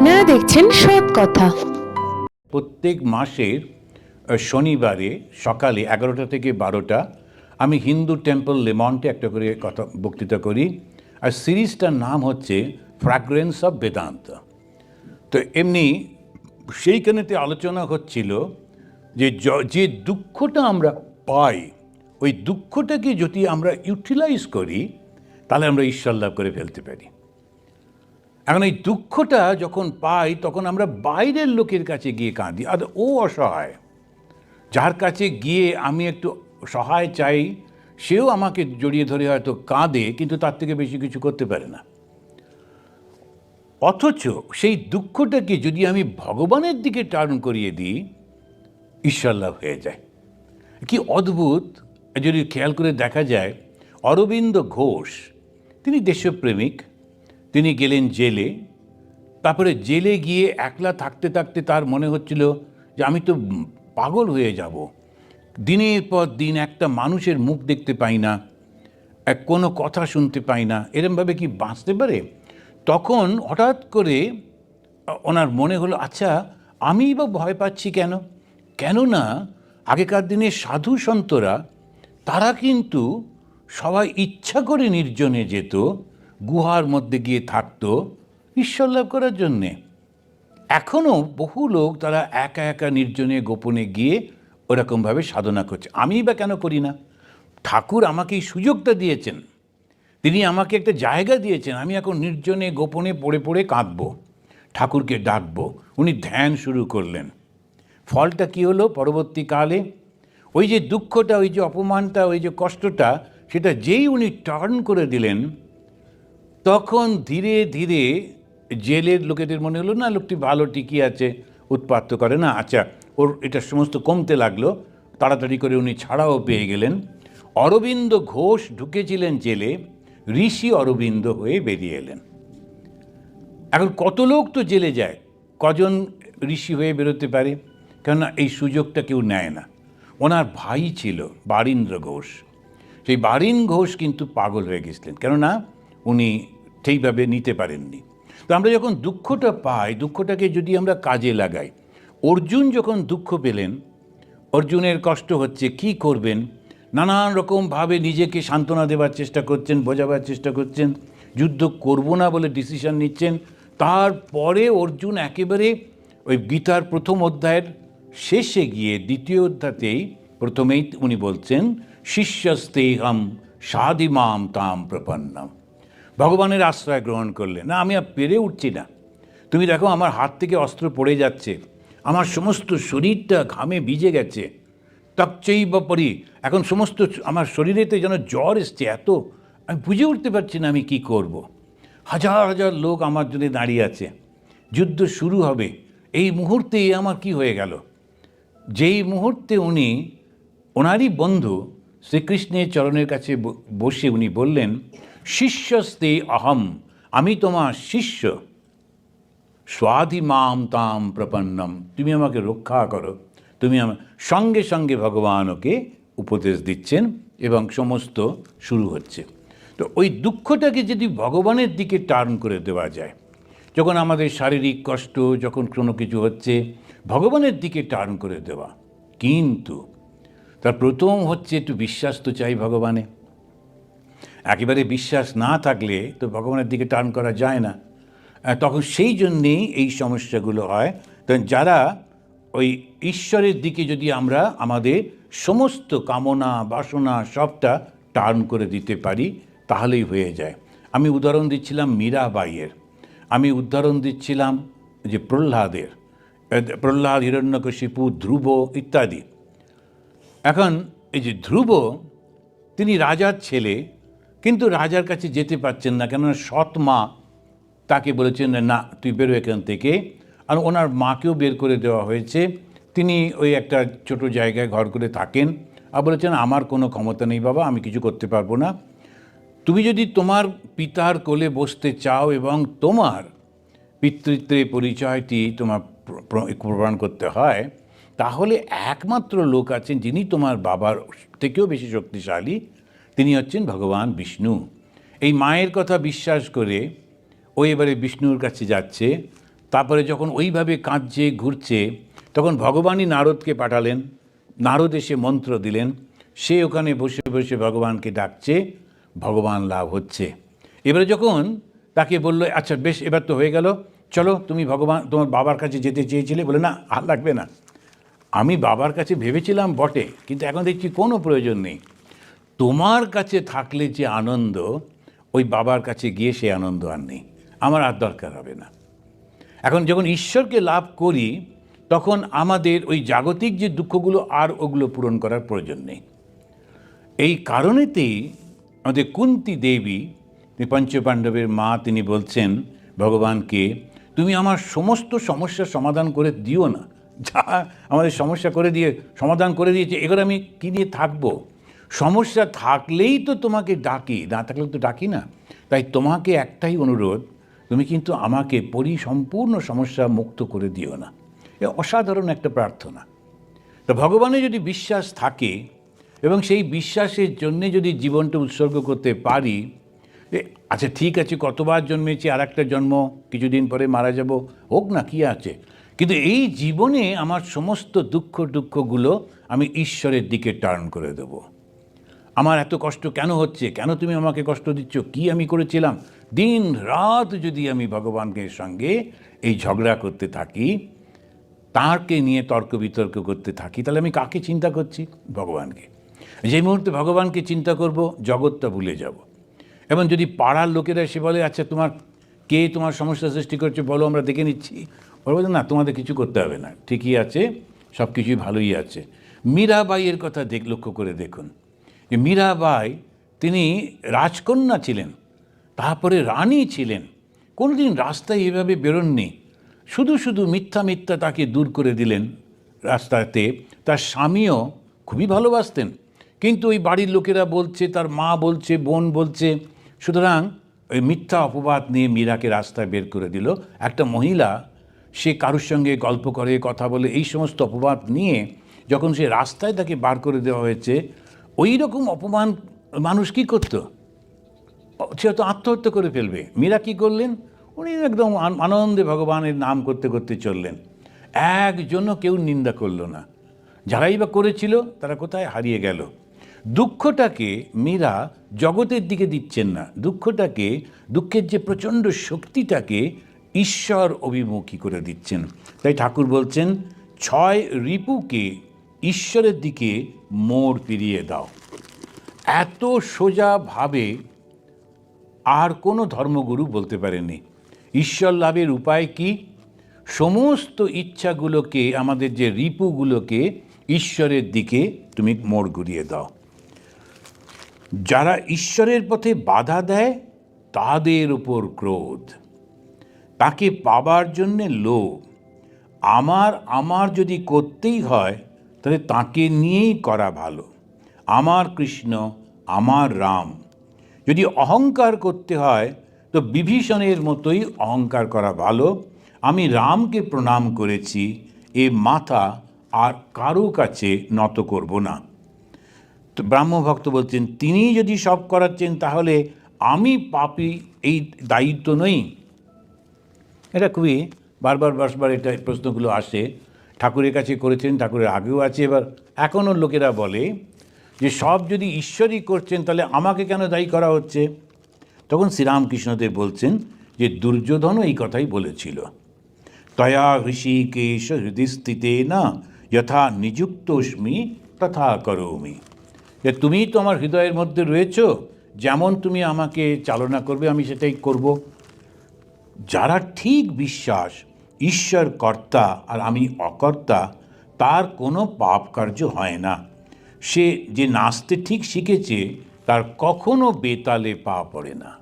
আপনারা দেখছেন সৎ কথা। প্রত্যেক মাসের শনিবারে সকালে এগারোটা থেকে বারোটা আমি হিন্দু টেম্পল লেমন্টে একটা করে কথা বক্তৃতা করি। আর সিরিজটার নাম হচ্ছে ফ্র্যাগ্রেন্স অফ বেদান্ত তো এমনি সেইখানেতে আলোচনা হচ্ছিল যে যে দুঃখটা আমরা পাই, ওই দুঃখটাকে যদি আমরা ইউটিলাইজ করি, তাহলে আমরা ঈশ্বর লাভ করে ফেলতে পারি। এখন এই দুঃখটা যখন পাই, তখন আমরা বাইরের লোকের কাছে গিয়ে কাঁদি। আর ও অসহায়। যার কাছে গিয়ে আমি একটু সহায় চাই, সেও আমাকে জড়িয়ে ধরে হয়তো কাঁদে, কিন্তু তার থেকে বেশি কিছু করতে পারে না। অথচ সেই দুঃখটাকে যদি আমি ভগবানের দিকে টার্ন করিয়ে দিই, ঈশ্বর লাভ হয়ে যায়। কি অদ্ভুত। যদি খেয়াল করে দেখা যায়, অরবিন্দ ঘোষ, তিনি দেশপ্রেমিক। তিনি গেলেন জেলে। তারপরে জেলে গিয়ে একলা থাকতে থাকতে তার মনে হচ্ছিল যে আমি তো পাগল হয়ে যাব। দিনের পর দিন একটা মানুষের মুখ দেখতে পাই না, এক কোনো কথা শুনতে পাই না। এরমভাবে কি বাঁচতে পারে? তখন হঠাৎ করে ওনার মনে হলো আচ্ছা আমিই বা ভয় পাচ্ছি কেন? কেননা আগেকার দিনে সাধু সন্তরা, তারা কিন্তু সবাই ইচ্ছা করে নির্জনে যেত গুহার মধ্যে গিয়ে থাকতো ঈশ্বর লাভ করার জন্যে। এখনও বহু লোক তারা একা একা নির্জনে গোপনে গিয়ে ওরকমভাবে সাধনা করছে। আমিই বা কেন করি না? ঠাকুর আমাকে এই সুযোগটা দিয়েছেন। তিনি আমাকে একটা জায়গা দিয়েছেন। আমি এখন নির্জনে গোপনে পড়ে পড়ে কাঁদবো। ঠাকুরকে ডাকবো। উনি ধ্যান শুরু করলেন। ফলটা কি হলো পরবর্তীকালে ওই যে দুঃখটা, ওই যে অপমানটা, ওই যে কষ্টটা, সেটা যেই উনি টার্ন করে দিলেন তখন ধীরে ধীরে জেলের লোকেদের মনে হলো, না, লোকটি ভালো টিকি আছে, উৎপাত করে না। আচ্ছা ওর এটা সমস্ত কমতে লাগল, তাড়াতাড়ি করে উনি ছাড়াও পেয়ে গেলেন। অরবিন্দ ঘোষ ঢুকেছিলেন জেলে, ঋষি অরবিন্দ হয়ে বেরিয়ে এলেন। এখন কত লোক তো জেলে যায়, কজন ঋষি হয়ে বেরোতে পারে? কেননা এই সুযোগটা কেউ নেয় না। ওনার ভাই ছিল বারীন্দ্র ঘোষ। সেই বারিন ঘোষ কিন্তু পাগল হয়ে গেছিলেন। কেননা উনি ঠিকভাবে নিতে পারেননি। তো আমরা যখন দুঃখটা পাই, দুঃখটাকে যদি আমরা কাজে লাগাই, অর্জুন যখন দুঃখ পেলেন, অর্জুনের কষ্ট হচ্ছে, কি করবেন? নানান রকমভাবে নিজেকে সান্ত্বনা দেবার চেষ্টা করছেন, বোঝাবার চেষ্টা করছেন, যুদ্ধ করব না বলে ডিসিশন নিচ্ছেন। তারপরে অর্জুন একেবারে ওই গীতার প্রথম অধ্যায়ের শেষে গিয়ে দ্বিতীয় অধ্যাতেই প্রথমেই উনি বলছেন, শিষ্যস্তেহম সাদিমাম তাম প্রপন্নম। ভগবানের আশ্রয় গ্রহণ করলে। না, আমি আর পেরে উঠছি না। তুমি দেখো, আমার হাত থেকে অস্ত্র পড়ে যাচ্ছে। আমার সমস্ত শরীরটা ঘামে ভিজে গেছে। তকচই পরি। এখন সমস্ত আমার শরীরেতে যেন জ্বর এসছে এত। আমি বুঝে উঠতে পারছি না আমি কি করব। হাজার হাজার লোক আমার জন্য দাঁড়িয়ে আছে। যুদ্ধ শুরু হবে। এই মুহূর্তে আমার কি হয়ে গেল? যেই মুহূর্তে উনি, ওনারই বন্ধু শ্রীকৃষ্ণের চরণের কাছে ব- বসে উনি বললেন শিষ্যস্তে অহম, আমি তোমার শিষ্য। স্বাধিমাম তাম প্রপন্নম, তুমি আমাকে রক্ষা করো। তুমি আমার সঙ্গে সঙ্গে ভগবান ওকে উপদেশ দিচ্ছেন এবং সমস্ত শুরু হচ্ছে। তো ওই দুঃখটাকে যদি ভগবানের দিকে টার্ন করে দেওয়া যায়, যখন আমাদের শারীরিক কষ্ট, যখন কোনো কিছু হচ্ছে, ভগবানের দিকে টার্ন করে দেওয়া। কিন্তু তার প্রথম হচ্ছে একটু বিশ্বাস তো চাই ভগবানে। একেবারে বিশ্বাস না থাকলে তো ভগবানের দিকে টার্ন করা যায় না। তখন সেই জন্যেই এই সমস্যাগুলো হয়। তো যারা ওই ঈশ্বরের দিকে যদি আমরা আমাদের সমস্ত কামনা, বাসনা, সবটা টার্ন করে দিতে পারি, তাহলেই হয়ে যায়। আমি উদাহরণ দিচ্ছিলাম মীরাবাইয়ের। আমি উদাহরণ দিচ্ছিলাম যে প্রহ্লাদের প্রহ্লাদ, হিরণ্যকশিপু, ধ্রুব ইত্যাদি। এখন এই যে ধ্রুব, তিনি রাজার ছেলে কিন্তু রাজার কাছে যেতে পারছেন না, কেননা সৎ মা তাকে বলেছেন, না, তুই বেরো এখান থেকে। আর ওনার মাকেও বের করে দেওয়া হয়েছে। তিনি ওই একটা ছোট জায়গায় ঘর করে থাকেন। আর বলেছেন, আমার কোনো ক্ষমতা নেই বাবা, আমি কিছু করতে পারব না। তুমি যদি তোমার পিতার কোলে বসতে চাও এবং তোমার পিতৃত্বের পরিচয়টি তোমার প্র- প্র- প্রমাণ করতে হয়, তাহলে একমাত্র লোক আছেন যিনি তোমার বাবার থেকেও বেশি শক্তিশালী। তিনি হচ্ছেন ভগবান বিষ্ণু। এই মায়ের কথা বিশ্বাস করে ও এবারে বিষ্ণুর কাছে যাচ্ছে। তারপরে যখন ওইভাবে কাঁদছে, ঘুরছে, তখন ভগবানই নারদকে পাঠালেন। নারদ এসে মন্ত্র দিলেন। সে ওখানে বসে বসে ভগবানকে ডাকছে, ভগবান লাভ হচ্ছে। এবারে যখন তাকে বলল আচ্ছা বেশ, এবার তো হয়ে গেল। চলো, তুমি ভগবান, তোমার বাবার কাছে যেতে চেয়েছিলে? বলে, না, আর লাগবে না। আমি বাবার কাছে ভেবেছিলাম বটে, কিন্তু এখন দেখছি কোনো প্রয়োজন নেই। তোমার কাছে থাকলে যে আনন্দ, ওই বাবার কাছে গিয়ে সে আনন্দ আর নেই। আমার আর দরকার হবে না। এখন যখন ঈশ্বরকে লাভ করি, তখন আমাদের ওই জাগতিক যে দুঃখগুলো আর ওগুলো পূরণ করার প্রয়োজন নেই। এই কারণেতেই আমাদের কুন্তি দেবী পঞ্চপাণ্ডবের মা, তিনি বলছেন, ভগবানকে, তুমি আমার সমস্ত সমস্যার সমাধান করে দিও না। যা আমাদের সমস্যা করে দিয়ে, সমাধান করে দিয়েছে। এগুলো আমি কী নিয়ে থাকব? সমস্যা থাকলেই তো তোমাকে ডাকি, না থাকলে তো ডাকি না। তাই তোমাকে একটাই অনুরোধ, তুমি কিন্তু আমাকে পরিসম্পূর্ণ সমস্যা মুক্ত করে দিও না। এ অসাধারণ একটা প্রার্থনা। তো ভগবানে যদি বিশ্বাস থাকে এবং সেই বিশ্বাসের জন্যে যদি জীবনটা উৎসর্গ করতে পারি আচ্ছা ঠিক আছে, কতবার জন্মেছি আর একটা জন্ম, কিছুদিন পরে মারা যাব, হোক না কি আছে। কিন্তু এই জীবনে আমার সমস্ত দুঃখ দুঃখগুলো আমি ঈশ্বরের দিকে টার্ন করে দেব। আমার এত কষ্ট কেন হচ্ছে? কেন তুমি আমাকে কষ্ট দিচ্ছ? কি আমি করেছিলাম? দিন রাত যদি আমি ভগবানকে সঙ্গে এই ঝগড়া করতে থাকি তাঁকে নিয়ে তর্ক বিতর্ক করতে থাকি, তাহলে আমি কাকে চিন্তা করছি? ভগবানকে। যে মুহূর্তে ভগবানকে চিন্তা করব, জগৎটা ভুলে যাব। এবং যদি পাড়ার লোকেরা এসে বলে আচ্ছা তোমার কে তোমার সমস্যা সৃষ্টি করছে? বলো, আমরা দেখে নিচ্ছি। বলব না, তোমাদের কিছু করতে হবে না। ঠিকই আছে সব কিছুই ভালোই আছে। মীরাবাইয়ের কথা দেখ, লক্ষ্য করে দেখুন। যে মীরাবাই তিনি রাজকন্যা ছিলেন, তারপরে রানী ছিলেন। কোনোদিন রাস্তায় এভাবে বেরোননি। শুধু শুধু মিথ্যা মিথ্যা তাকে দূর করে দিলেন রাস্তাতে। তার স্বামীও খুবই ভালোবাসতেন। কিন্তু ওই বাড়ির লোকেরা বলছে, তার মা বলছে, বোন বলছে, সুতরাং ওই মিথ্যা অপবাদ নিয়ে মীরাকে রাস্তায় বের করে দিল। একটা মহিলা, সে কারুর সঙ্গে গল্প করে, কথা বলে, এই সমস্ত অপবাদ নিয়ে যখন সে রাস্তায় তাকে বার করে দেওয়া হয়েছে ওই রকম অপমান মানুষ কী করতো? সে তো আত্মহত্যা করে ফেলবে। মীরা কী করলেন? উনি একদম আনন্দে ভগবানের নাম করতে করতে চললেন। একজনও কেউ নিন্দা করল না। যারাই বা করেছিল, তারা কোথায় হারিয়ে গেল? দুঃখটাকে মীরা জগতের দিকে দিচ্ছেন না। দুঃখটাকে, দুঃখের যে প্রচণ্ড শক্তিটাকে ঈশ্বর অভিমুখী করে দিচ্ছেন। তাই ঠাকুর বলছেন, ছয় রিপুকে ঈশ্বরের দিকে মোড় ফিরিয়ে দাও। এত সোজাভাবে আর কোনো ধর্মগুরু বলতে পারেনি ঈশ্বর লাভের উপায় কি? সমস্ত ইচ্ছাগুলোকে, আমাদের যে রিপুগুলোকে ঈশ্বরের দিকে তুমি মোড় ঘুরিয়ে দাও। যারা ঈশ্বরের পথে বাধা দেয়, তাদের উপর ক্রোধ। তাকে পাবার জন্যে লোভ। আমার আমার যদি করতেই হয় তাহলে তাকে নিয়েই করা ভালো। আমার কৃষ্ণ, আমার রাম। যদি অহংকার করতে হয়, তো বিভীষণের মতোই অহংকার করা ভালো। আমি রামকে প্রণাম করেছি, এ মাথা আর কারও কাছে নত করব না। তো ব্রাহ্মভক্ত বলছেন তিনি যদি সব করাচ্ছেন, তাহলে আমি পাপি এই দায়িত্ব নই? এটা খুবই বারবার বারবার এটা প্রশ্নগুলো আসে। ঠাকুরের কাছে করেছেন, ঠাকুরের আগেও আছে। এবার এখনও লোকেরা বলে যে, সব যদি ঈশ্বরই করছেন, তাহলে আমাকে কেন দায়ী করা হচ্ছে? তখন শ্রীরামকৃষ্ণদেব বলছেন যে, দুর্যোধনও এই কথাই বলেছিল। তয়া ঋষিকেশ হৃদয়স্থিতে না, যথা নিযুক্তস্মি তথা করোমি। যে, তুমি তো আমার হৃদয়ের মধ্যে রয়েছো, যেমন তুমি আমাকে চালনা করবে, আমি সেটাই করব। যারা ঠিক বিশ্বাস ঈশ্বর কর্তা আর আমি অকর্তা, তার কোনো পাপ কার্য হয় না। সে যে নাচতে ঠিক শিখেছে, তার কখনো বেতালে পা পড়ে না।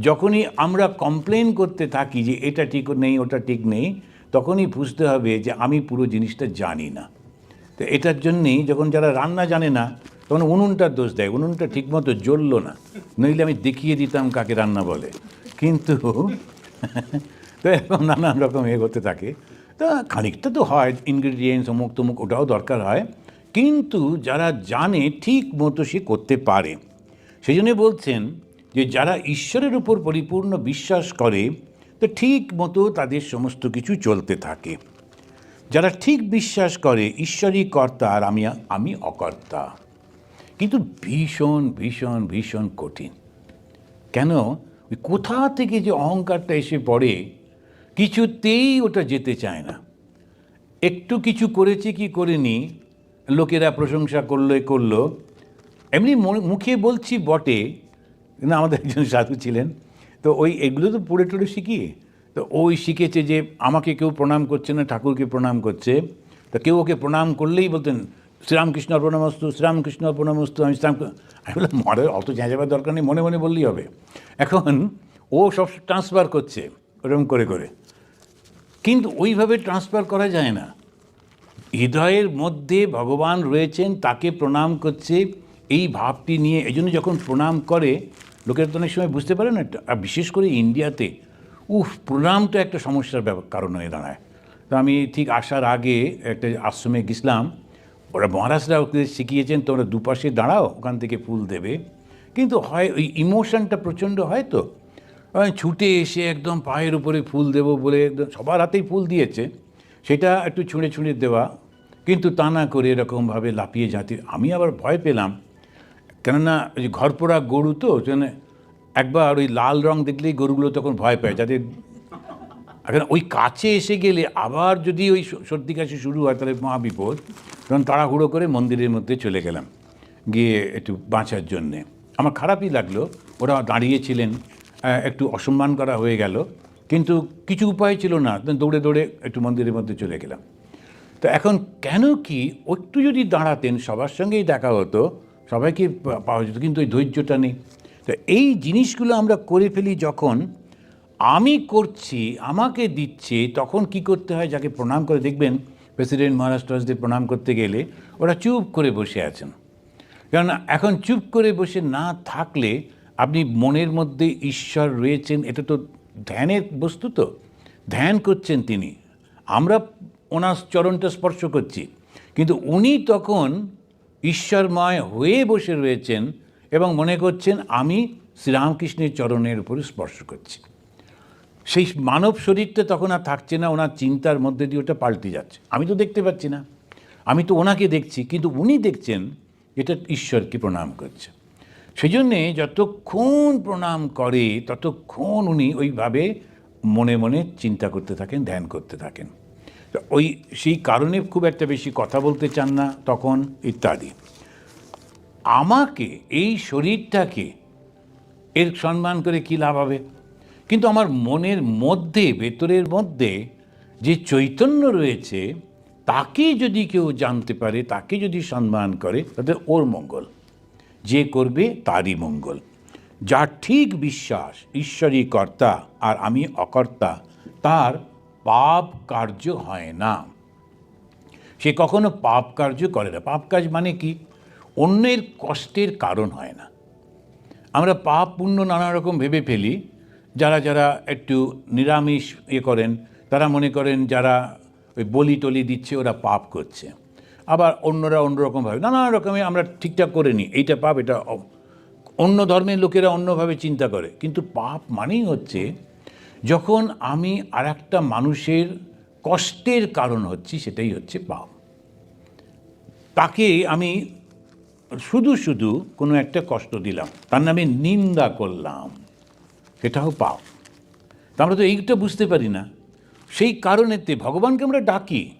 যখনই আমরা কমপ্লেন করতে থাকি যে এটা ঠিক নেই, ওটা ঠিক নেই, তখনই বুঝতে হবে যে আমি পুরো জিনিসটা জানি না। তো এটার জন্যেই যখন যারা রান্না জানে না, তখন উনুনটার দোষ দেয়, উনুনটা ঠিকমতো জ্বললো না। নইলে আমি দেখিয়ে দিতাম কাকে রান্না বলে। কিন্তু তো এরকম নানান রকম এ করতে থাকে। তা খানিকটা তো হয় ইনগ্রিডিয়েন্টস অমুক তমুক ওটাও দরকার হয়। কিন্তু যারা জানে ঠিক মতো সে করতে পারে। সেই জন্যে বলছেন যে যারা ঈশ্বরের উপর পরিপূর্ণ বিশ্বাস করে, তো ঠিক মতো তাদের সমস্ত কিছু চলতে থাকে। যারা ঠিক বিশ্বাস করে, ঈশ্বরই কর্তা আর আমি আমি অকর্তা। কিন্তু ভীষণ ভীষণ ভীষণ কঠিন। কেন? ওই কোথা থেকে যে অহংকারটা এসে পড়ে কিছুতেই ওটা যেতে চায় না। একটু কিছু করেছি কি করেনি, লোকেরা প্রশংসা করল, এ করল। এমনি মুখে বলছি বটে না আমাদের একজন সাধু ছিলেন। তো ওই এগুলো তো পড়ে টড়ে শিখি তো ওই শিখেছে যে আমাকে কেউ প্রণাম করছে না, ঠাকুরকে প্রণাম করছে। তো কেউ ওকে প্রণাম করলেই বলতেন, শ্রীরামকৃষ্ণ প্রণামস্তু শ্রীরামকৃষ্ণ প্রণামস্তু আমি শ্রীরাম আমি বললাম মরে অত চেঁচাবার দরকার নেই, মনে মনে বললেই হবে। এখন ও সব ট্রান্সফার করছে, ওরকম করে করে। কিন্তু ওইভাবে ট্রান্সফার করা যায় না। হৃদয়ের মধ্যে ভগবান রয়েছেন, তাকে প্রণাম করছে, এই ভাবটি নিয়ে এই জন্য যখন প্রণাম করে, লোকের তো অনেক সময় বুঝতে পারে না আর বিশেষ করে ইন্ডিয়াতে, উফ প্রণামটা একটা সমস্যার কারণ হয়ে দাঁড়ায়। তো আমি ঠিক আসার আগে একটা আশ্রমে গেছিলাম, ওরা ওকে শিখিয়েছেন, তোমরা দুপাশে দাঁড়াও, ওখান থেকে ফুল দেবে। কিন্তু হয়, ওই ইমোশনটা প্রচণ্ড হয় তো ছুটে এসে একদম পায়ের উপরে ফুল দেব বলে একদম সবার হাতেই ফুল দিয়েছে। সেটা একটু ছুঁড়ে ছুঁড়ে দেওয়া, কিন্তু তা না করে এরকমভাবে লাফিয়ে যাতে আমি আবার ভয় পেলাম। কেননা ওই ঘরপোড়া গরু তো, সেখানে একবার ওই লাল রং দেখলেই গরুগুলো তখন ভয় পায়, যাতে এখন ওই কাছে এসে গেলে আবার যদি ওই সর্দি কাশি শুরু হয় তাহলে মহাবিপদ। তখন তাড়াহুড়ো করে মন্দিরের মধ্যে চলে গেলাম, গিয়ে একটু বাঁচার জন্যে। আমার খারাপই লাগল, ওরা দাঁড়িয়েছিলেন একটু অসম্মান করা হয়ে গেল। কিন্তু কিছু উপায় ছিল না। দৌড়ে দৌড়ে একটু মন্দিরের মধ্যে চলে গেলাম। তো এখন কেন কি একটু যদি দাঁড়াতেন, সবার সঙ্গেই দেখা হতো, সবাইকে পাওয়া যেত, কিন্তু ওই ধৈর্যটা নেই। তো এই জিনিসগুলো আমরা করে ফেলি যখন আমি করছি, আমাকে দিচ্ছে, তখন কি করতে হয়? যাকে প্রণাম করে, দেখবেন প্রেসিডেন্ট মহারাষ্ট্রদের প্রণাম করতে গেলে ওরা চুপ করে বসে আছেন। কেননা এখন চুপ করে বসে না থাকলে আপনি মনের মধ্যে ঈশ্বর রয়েছেন, এটা তো ধ্যানের বস্তু তো। ধ্যান করছেন তিনি। আমরা ওনার চরণটা স্পর্শ করছি। কিন্তু উনি তখন ঈশ্বরময় হয়ে বসে রয়েছেন এবং মনে করছেন, আমি শ্রীরামকৃষ্ণের চরণের উপরে স্পর্শ করছি। সেই মানব শরীরটা তখন আর থাকছে না, ওনার চিন্তার মধ্যে দিয়ে ওটা পাল্টে যাচ্ছে। আমি তো দেখতে পাচ্ছি না। আমি তো ওনাকে দেখছি, কিন্তু উনি দেখছেন, এটা ঈশ্বরকে প্রণাম করছে। সেই জন্যে যতক্ষণ প্রণাম করে, ততক্ষণ উনি ওইভাবে মনে মনে চিন্তা করতে থাকেন, ধ্যান করতে থাকেন। ওই সেই কারণে খুব একটা বেশি কথা বলতে চান না, তখন ইত্যাদি। আমাকে, এই শরীরটাকে, এর সম্মান করে কী লাভ হবে? কিন্তু আমার মনের মধ্যে, ভেতরের মধ্যে যে চৈতন্য রয়েছে, তাকে যদি কেউ জানতে পারে, তাকে যদি সম্মান করে, তাতে ওর মঙ্গল। যে করবে তারই মঙ্গল। যার ঠিক বিশ্বাস ঈশ্বরই কর্তা আর আমি অকর্তা, তার পাপ কার্য হয় না। সে কখনো পাপ কার্য করে না। পাপ কাজ মানে কি? অন্যের কষ্টের কারণ হয় না। আমরা পাপ পুণ্য নানা রকম ভেবে ফেলি। যারা যারা একটু নিরামিষ ইয়ে করেন, তারা মনে করেন যারা ওই বলি টলি দিচ্ছে, ওরা পাপ করছে। আবার অন্যরা অন্যরকম ভাবে নানা রকমে আমরা ঠিকঠাক করে নিই, এইটা পাপ, এটা অন্য ধর্মের লোকেরা অন্যভাবে চিন্তা করে, কিন্তু পাপ মানেই হচ্ছে যখন আমি আর একটা মানুষের কষ্টের কারণ হচ্ছি, সেটাই হচ্ছে পাপ। তাকে আমি শুধু শুধু কোনো একটা কষ্ট দিলাম, তার নামে নিন্দা করলাম, সেটাও পাপ। আমরা তো এইটা বুঝতে পারি না। সেই কারণেতে ভগবানকে আমরা ডাকি।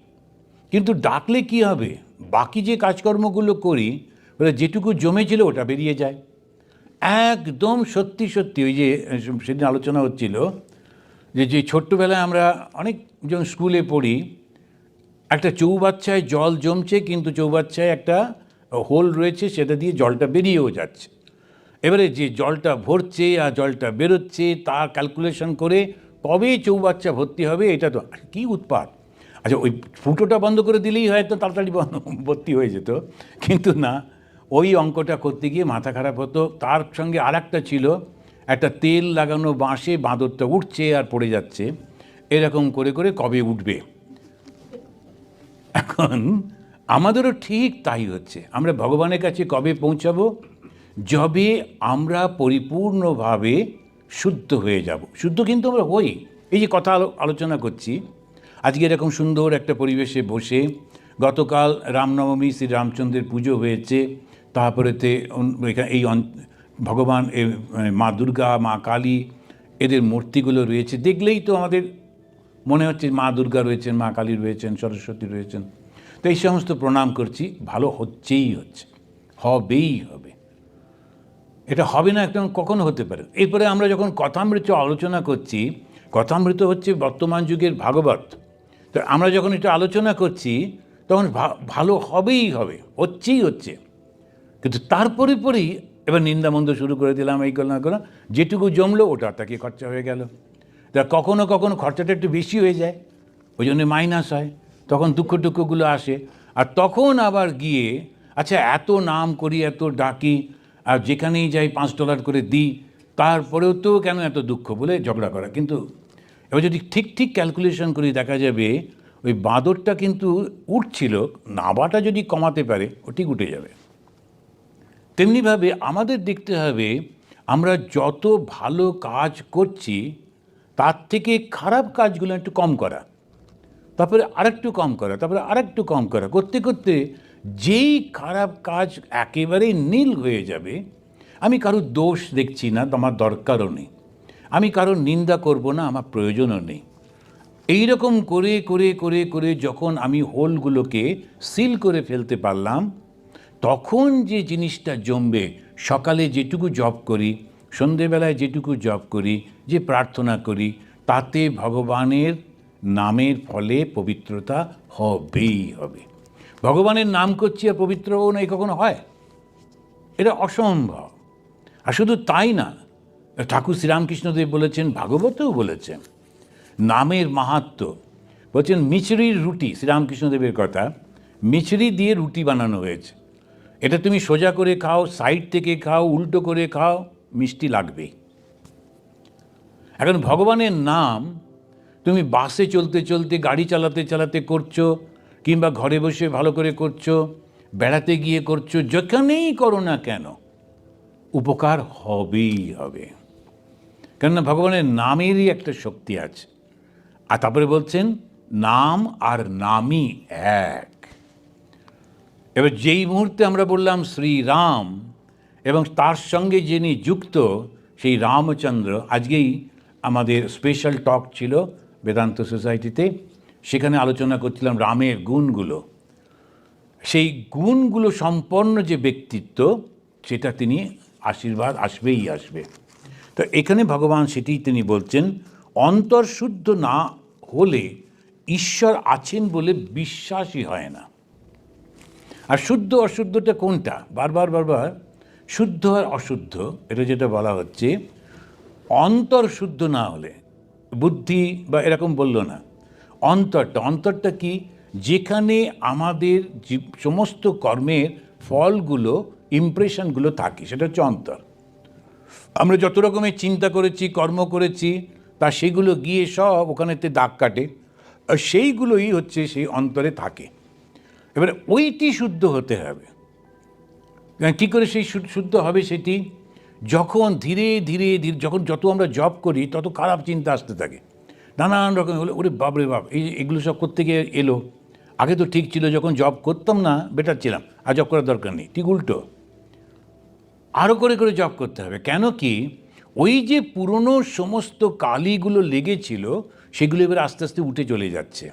কিন্তু ডাকলে কি হবে? বাকি যে কাজকর্মগুলো করি ওটা যেটুকু জমেছিল ওটা বেরিয়ে যায়। একদম সত্যি সত্যি ওই যে সেদিন আলোচনা হচ্ছিল যে যে ছোট্টবেলায় আমরা অনেকজন স্কুলে পড়ি, একটা চৌবাচ্চায় জল জমছে, কিন্তু চৌবাচ্চায় একটা হোল রয়েছে, সেটা দিয়ে জলটা বেরিয়েও যাচ্ছে। এবারে যে জলটা ভরছে আর জলটা বেরোচ্ছে তার ক্যালকুলেশন করে কবে চৌবাচ্চা ভর্তি হবে, এটা তো কী উৎপাত! আচ্ছা ওই ফুটোটা বন্ধ করে দিলেই হয়তো তাড়াতাড়ি বন্ধ, ভর্তি হয়ে যেত। কিন্তু না, ওই অঙ্কটা করতে গিয়ে মাথা খারাপ হতো। তার সঙ্গে আর একটা ছিল, একটা তেল লাগানো বাঁশে বাঁদরটা উঠছে আর পড়ে যাচ্ছে। এরকম করে করে কবে উঠবে? এখন আমাদেরও ঠিক তাই হচ্ছে। আমরা ভগবানের কাছে কবে পৌঁছাবো? যবে আমরা পরিপূর্ণভাবে শুদ্ধ হয়ে যাব। শুদ্ধ কিন্তু আমরা হই। এই যে কথা আলো- আলোচনা করছি আজকে এরকম সুন্দর একটা পরিবেশে বসে গতকাল রামনবমী শ্রী রামচন্দ্রের পুজো হয়েছে। তারপরেতে এই ভগবান মানে মা দুর্গা, মা কালী এদের মূর্তিগুলো রয়েছে। দেখলেই তো আমাদের মনে হচ্ছে মা দুর্গা রয়েছেন, মা কালী রয়েছেন, সরস্বতী রয়েছেন। তো এই সমস্ত প্রণাম করছি। ভালো হচ্ছেই হচ্ছে, হবেই হবে। এটা হবে না একদম কখনো হতে পারে। এরপরে আমরা যখন কথামৃত আলোচনা করছি, কথামৃত হচ্ছে বর্তমান যুগের ভাগবত। তো আমরা যখন এটা আলোচনা করছি, তখন ভালো হবেই হবে, হচ্ছেই হচ্ছে। কিন্তু তারপরে পরেই এবার নিন্দামন্দ শুরু করে দিলাম এই করলাম করলাম যেটুকু জমলো ওটা তাকে খরচা হয়ে গেল। তা কখনো কখনো খরচাটা একটু বেশি হয়ে যায়, ওই জন্য মাইনাস হয়, তখন দুঃখ টুক্ষগুলো আসে। আর তখন আবার গিয়ে আচ্ছা এত নাম করি, এত ডাকি, আর যেখানেই যাই পাঁচ ডলার করে দিই, তারপরেও তো কেন এত দুঃখ বলে ঝগড়া করা? কিন্তু এবার যদি ঠিক ঠিক ক্যালকুলেশন করি, দেখা যাবে ওই বাঁদরটা কিন্তু উঠছিল নাবাটা যদি কমাতে পারে, ও ঠিক উঠে যাবে। তেমনিভাবে আমাদের দেখতে হবে, আমরা যত ভালো কাজ করছি, তার থেকে খারাপ কাজগুলো একটু কম করা। তারপরে আরেকটু কম করা, তারপরে আরেকটু কম করা। করতে করতে যেই খারাপ কাজ একেবারেই নীল হয়ে যাবে, আমি কারোর দোষ দেখছি না, আমার দরকারও নেই। আমি কারোর নিন্দা করব না, আমার প্রয়োজনও নেই। এই রকম করে করে করে করে যখন আমি হোলগুলোকে সিল করে ফেলতে পারলাম, তখন যে জিনিসটা জমবে, সকালে যেটুকু জব করি, সন্ধেবেলায় যেটুকু জব করি, যে প্রার্থনা করি, তাতে ভগবানের নামের ফলে পবিত্রতা হবেই হবে। ভগবানের নাম করছি আর পবিত্র না কখনো হয়? এটা অসম্ভব। আর শুধু তাই না ঠাকুর শ্রীরামকৃষ্ণদেব বলেছেন, ভাগবতেও বলেছেন, নামের মাহাত্ম। বলছেন মিচড়ির রুটি, শ্রীরামকৃষ্ণদেবের কথা মিচড়ি দিয়ে রুটি বানানো হয়েছে। এটা তুমি সোজা করে খাও, সাইড থেকে খাও, উল্টো করে খাও, মিষ্টি লাগবেই এখন ভগবানের নাম তুমি বাসে চলতে চলতে, গাড়ি চালাতে চালাতে করছ, কিংবা ঘরে বসে ভালো করে করছ, বেড়াতে গিয়ে করছ, যেখানেই করো না কেন, উপকার হবেই হবে। কেননা ভগবানের নামেরই একটা শক্তি আছে। আর তারপরে বলছেন, নাম আর নামই এক। এবার যেই মুহূর্তে আমরা বললাম শ্রীরাম এবং তার সঙ্গে যিনি যুক্ত, সেই রামচন্দ্র, আজকেই আমাদের স্পেশাল টক ছিল বেদান্ত সোসাইটিতে সেখানে আলোচনা করছিলাম রামের গুণগুলো। সেই গুণগুলো সম্পন্ন যে ব্যক্তিত্ব, সেটা তিনি আশীর্বাদ আসবেই আসবে। তো এখানে ভগবান সেটি তিনি বলছেন অন্তর্শুদ্ধ না হলে ঈশ্বর আছেন বলে বিশ্বাসই হয় না। আর শুদ্ধ অশুদ্ধটা কোনটা? বারবার বারবার। শুদ্ধ আর অশুদ্ধ, এটা যেটা বলা হচ্ছে, অন্তর শুদ্ধ না হলে, বুদ্ধি বা এরকম বলল না, অন্তরটা অন্তরটা কি? যেখানে আমাদের সমস্ত কর্মের ফলগুলো ইমপ্রেশনগুলো থাকে, সেটা হচ্ছে অন্তর। আমরা যত রকমের চিন্তা করেছি, কর্ম করেছি, তা সেগুলো গিয়ে সব ওখানেতে দাগ কাটে। আর সেইগুলোই হচ্ছে সেই অন্তরে থাকে। এবারে ওইটি শুদ্ধ হতে হবে। কী করে সেই শুদ্ধ হবে সেটি? যখন ধীরে ধীরে ধীরে, যখন যত আমরা জব করি, তত খারাপ চিন্তা আসতে থাকে। নানান রকম হলে, ওরে বাপরে বাপ, এই এগুলো সব করতে গিয়ে এলো। আগে তো ঠিক ছিল, যখন জব করতাম না, বেটার ছিলাম। আর জব করার দরকার নেই। ঠিক উল্টো। আরও করে করে জব করতে হবে। কেন কি? ওই যে পুরনো সমস্ত কালিগুলো লেগেছিল, সেগুলো এবার আস্তে আস্তে উঠে চলে যাচ্ছে।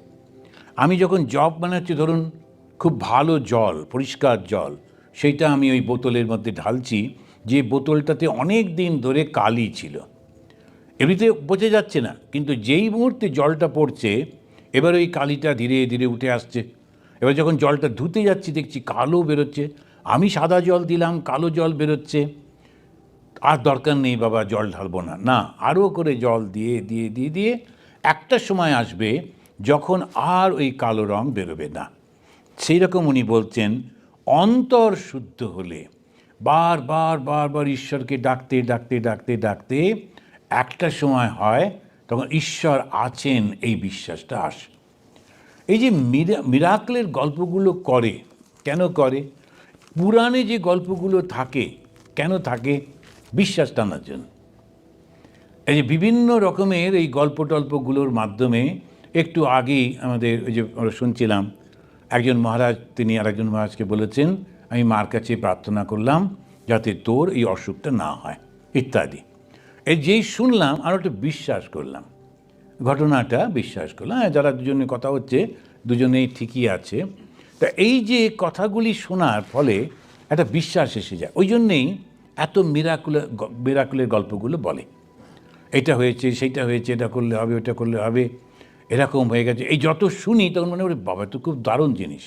আমি যখন জব বানাচ্ছি, ধরুন, খুব ভালো জল, পরিষ্কার জল, সেইটা আমি ওই বোতলের মধ্যে ঢালছি, যে বোতলটাতে অনেক দিন ধরে কালি ছিল। এমনিতে বোঝা যাচ্ছে না, কিন্তু যেই মুহূর্তে জলটা পড়ছে, এবার ওই কালিটা ধীরে ধীরে উঠে আসছে। এবার যখন জলটা ধুতে যাচ্ছি, দেখছি কালো বেরোচ্ছে। আমি সাদা জল দিলাম, কালো জল বেরোচ্ছে। আর দরকার নেই বাবা, জল ঢালবো না। না, আরও করে জল দিয়ে দিয়ে দিয়ে দিয়ে একটা সময় আসবে যখন আর ওই কালো রং বেরোবে না। সেই রকম উনি বলছেন, অন্তর শুদ্ধ হলে বারবার বারবার ঈশ্বরকে ডাকতে ডাকতে ডাকতে ডাকতে একটা সময় হয় তখন ঈশ্বর আছেন, এই বিশ্বাসটা আসে। এই যে মিরা, মিরাকলের গল্পগুলো করে, কেন করে? পুরাণে যে গল্পগুলো থাকে, কেন থাকে? বিশ্বাস টানার জন্য। এই যে বিভিন্ন রকমের এই গল্প টল্পগুলোর মাধ্যমে একটু আগেই আমাদের ওই যে আমরা শুনছিলাম, একজন মহারাজ, তিনি আরেকজন মহারাজকে বলেছেন, আমি মার কাছে প্রার্থনা করলাম যাতে তোর এই অসুখটা না হয়, ইত্যাদি। এই যেই শুনলাম, আর একটু বিশ্বাস করলাম। ঘটনাটা বিশ্বাস করলাম। হ্যাঁ যারা দুজনে কথা হচ্ছে, দুজনেই ঠিকই আছে। তা এই যে কথাগুলি শোনার ফলে একটা বিশ্বাস এসে যায়। ওই জন্যেই এত মিরাকুলের মিরাকুলের গল্পগুলো বলে। এটা হয়েছে, সেইটা হয়েছে, এটা করলে হবে ওটা করলে হবে, এরকম হয়ে গেছে। এই যত শুনি তখন মনে করি বাবা তো খুব দারুণ জিনিস।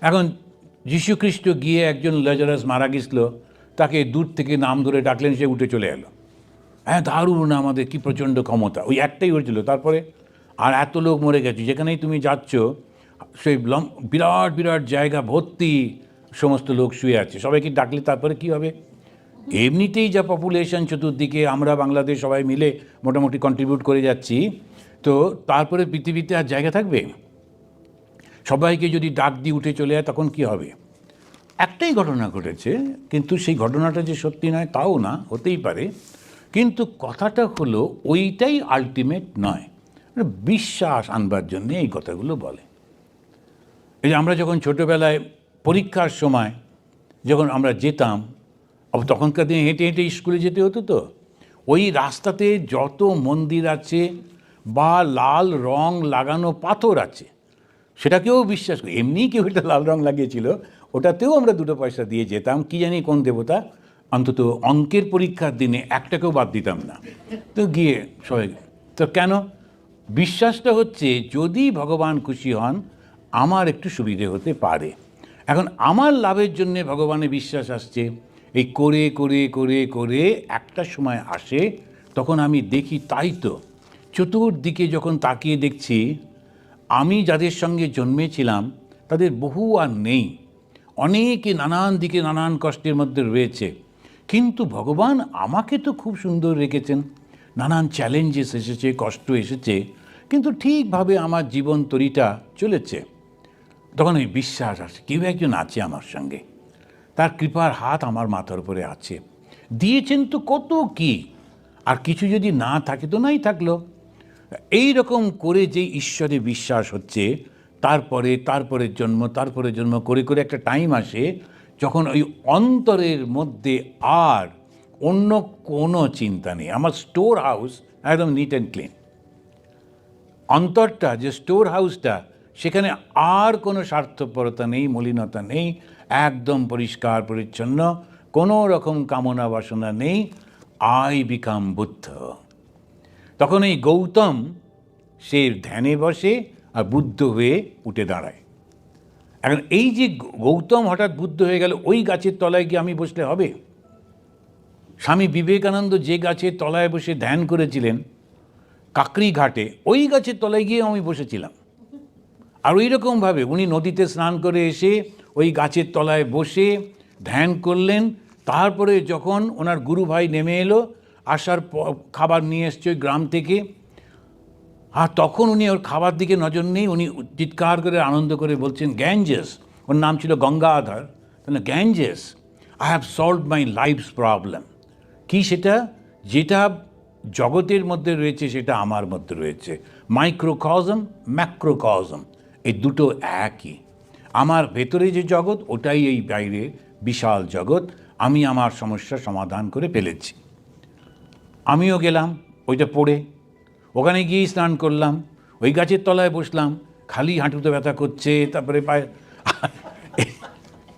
এখন যীশুখ্রিস্ট গিয়ে একজন লেজারাস মারা গেছিল, তাকে দূর থেকে নাম ধরে ডাকলেন, সে উঠে চলে এলো। হ্যাঁ দারুণ আমাদের, কি প্রচণ্ড ক্ষমতা। ওই একটাই হয়েছিল। তারপরে আর এত লোক মরে গেছে। যেখানেই তুমি যাচ্ছ সেই বিরাট বিরাট জায়গা, ভর্তি, সমস্ত লোক শুয়ে আছে। সবাইকে ডাকলে তারপরে কি হবে? এমনিতেই যা পপুলেশন চতুর্দিকে, আমরা বাংলাদেশ সবাই মিলে মোটামুটি কন্ট্রিবিউট করে যাচ্ছি। তো তারপরে পৃথিবীতে আর জায়গা থাকবে? সবাইকে যদি ডাক দিয়ে উঠে চলে যায়, তখন কি হবে? একটাই ঘটনা ঘটেছে, কিন্তু সেই ঘটনাটা যে সত্যি নয়, তাও না, হতেই পারে। কিন্তু কথাটা হলো, ওইটাই আলটিমেট নয়। মানে বিশ্বাস আনবার জন্যে এই কথাগুলো বলে। এই যে আমরা যখন ছোটোবেলায় পরীক্ষার সময় যখন আমরা যেতাম তখনকার দিনে হেঁটে হেঁটে স্কুলে যেতে হতো তো। ওই রাস্তাতে যত মন্দির আছে বা লাল রং লাগানো পাথর আছে, সেটাকেও বিশ্বাস করি, এমনিই কেউ একটা লাল রং লাগিয়েছিল, ওটাতেও আমরা দুটো পয়সা দিয়ে যেতাম, কি জানি কোন দেবতা, অন্তত অঙ্কের পরীক্ষার দিনে একটাকেও বাদ দিতাম না। তো গিয়ে সবাই, তো কেন? বিশ্বাসটা হচ্ছে যদি ভগবান খুশি হন আমার একটু সুবিধে হতে পারে। এখন আমার লাভের জন্য ভগবানে বিশ্বাস আসছে, এই করে করে করে করে একটা সময় আসে, তখন আমি দেখি তাই তো। চতুর্দিকে যখন তাকিয়ে দেখছি, আমি যাদের সঙ্গে জন্মেছিলাম, তাদের বহু আর নেই। অনেকে নানান দিকে নানান কষ্টের মধ্যে রয়েছে। কিন্তু ভগবান আমাকে তো খুব সুন্দর রেখেছেন। নানান চ্যালেঞ্জেস এসেছে, কষ্ট এসেছে, কিন্তু ঠিকভাবে আমার জীবন তরিটা চলেছে। তখন ওই বিশ্বাস আসে, কেউ একজন আছে আমার সঙ্গে। তার কৃপার হাত আমার মাথার উপরে আছে। দিয়েছেন তো কত কি? আর কিছু যদি না থাকে তো নাই থাকল। এই রকম করে যে ঈশ্বরে বিশ্বাস হচ্ছে, তারপরে তারপরের জন্ম, তারপরে জন্ম, করে করে একটা টাইম আসে, যখন ওই অন্তরের মধ্যে আর অন্য কোনো চিন্তা নেই। আমার স্টোর হাউস একদম নিট অ্যান্ড ক্লিন অন্তরটা, যে স্টোর হাউসটা সেখানে আর কোনো স্বার্থপরতা নেই, মলিনতা নেই, একদম পরিষ্কার পরিচ্ছন্ন, কোনো রকম কামনা বাসনা নেই, আই বিকাম বুদ্ধ। তখন এই গৌতম সে ধ্যানে বসে আর বুদ্ধ হয়ে উঠে দাঁড়ায়। এখন এই যে গৌতম হঠাৎ বুদ্ধ হয়ে গেল, ওই গাছের তলায় গিয়ে আমি বসলে হবে? স্বামী বিবেকানন্দ যে গাছের তলায় বসে ধ্যান করেছিলেন কাকরি ঘাটে, ওই গাছের তলায় গিয়ে আমি বসেছিলাম। আর ওই রকমভাবে উনি নদীতে স্নান করে এসে ওই গাছের তলায় বসে ধ্যান করলেন। তারপরে যখন ওনার গুরু ভাই নেমে এলো, আসার খাবার নিয়ে এসছে ওই গ্রাম থেকে। আর তখন উনি ওর খাবার দিকে নজর নেই, উনি চিৎকার করে আনন্দ করে বলছেন, গ্যাঞ্জেস। ওর নাম ছিল গঙ্গাধর। তাহলে Ganges I have solve my life's problem কি সেটা? যেটা জগতের মধ্যে রয়েছে, সেটা আমার মধ্যে রয়েছে। মাইক্রোকজম ম্যাক্রোকজম এই দুটো একই। আমার ভেতরে যে জগৎ, ওটাই এই বাইরে বিশাল জগৎ, আমি আমার সমস্যার সমাধান করে ফেলেছি। আমিও গেলাম, ওইটা পড়ে। ওখানে গিয়েই স্নান করলাম, ওই গাছের তলায় বসলাম, খালি হাঁটুতে ব্যথা করছে, তারপরে পায়ে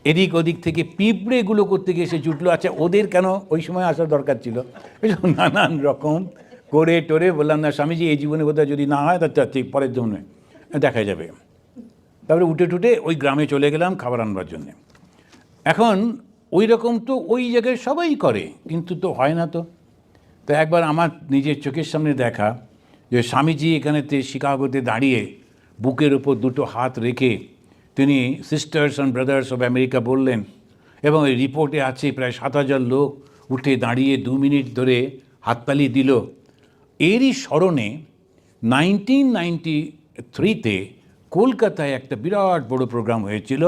এদিক ওদিক থেকে পিঁপড়েগুলো করতে গিয়ে এসে জুটলো। আচ্ছা ওদের কেন ওই সময় আসার দরকার ছিল? নানান রকম করে টোরে বললাম, না, স্বামীজি, এই জীবনে বোধহয় যদি না হয়, তা ঠিক, পরের জন্য দেখা যাবে। তারপরে উঠে টুটে ওই গ্রামে চলে গেলাম খাবার আনবার জন্যে। এখন ওই রকম তো ওই জায়গায় সবাই করে, কিন্তু তো হয় না তো। তো একবার আমার নিজের চোখের সামনে দেখা যে স্বামীজি এখানেতে শিকাগোতে দাঁড়িয়ে বুকের ওপর দুটো হাত রেখে তিনি sisters and brothers of America বললেন এবং এই রিপোর্টে আছে প্রায় সাত হাজার লোক উঠে দাঁড়িয়ে দু মিনিট ধরে হাততালি দিল। এরই স্মরণে নাইনটিন নাইনটি থ্রিতে কলকাতায় একটা বিরাট বড় প্রোগ্রাম হয়েছিল।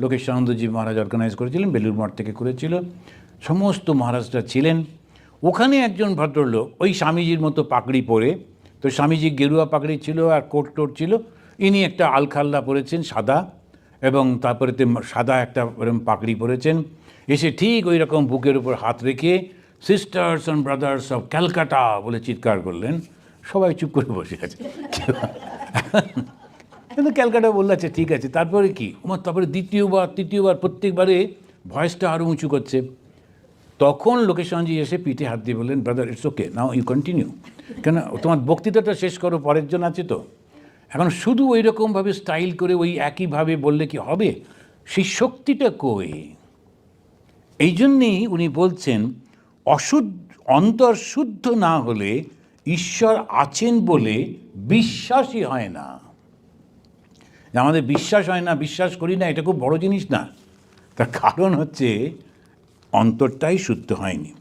লোকেশানন্দজি মহারাজ অর্গানাইজ করেছিলেন বেলুর মঠ থেকে করেছিল। সমস্ত মহারাজরা ছিলেন। ওখানে একজন ভদ্রলোক, ওই স্বামীজির মতো পাকড়ি পরে, তো স্বামীজি গেরুয়া পাগড়ি ছিল আর কোট টোট ছিল। ইনি একটা আলখাল্লা পরেছেন, সাদা, এবং তারপরে তে সাদা একটা এরকম পাকড়ি পরেছেন। এসে ঠিক ওই রকম বুকের উপর হাত রেখে sisters and brothers of Calcutta বলে চিৎকার করলেন। সবাই চুপ করে বসে আছে। কিন্তু ক্যালকাটা বলল আচ্ছা ঠিক আছে, তারপরে কি? আমার তারপরে দ্বিতীয়বার, তৃতীয়বার, প্রত্যেকবারে ভয়েসটা আরও উঁচু করছে। তখন লোকেশনজি এসে পিঠে হাত দিয়ে বললেন brother it's okay now you continue কেন, তোমার বক্তৃতাটা শেষ করো, পরের জন আছে তো? এখন শুধু ওই রকমভাবে স্টাইল করে ওই একইভাবে বললে কি হবে? সেই শক্তিটা কই? এই জন্যেই উনি বলছেন, অশুদ্ধ, অন্তর শুদ্ধ না হলে ঈশ্বর আছেন বলে বিশ্বাসই হয় না। যে আমাদের বিশ্বাস হয় না, বিশ্বাস করি না, এটা খুব বড় জিনিস না। তার কারণ হচ্ছে, অন্তরটাই শুদ্ধ হয়নি।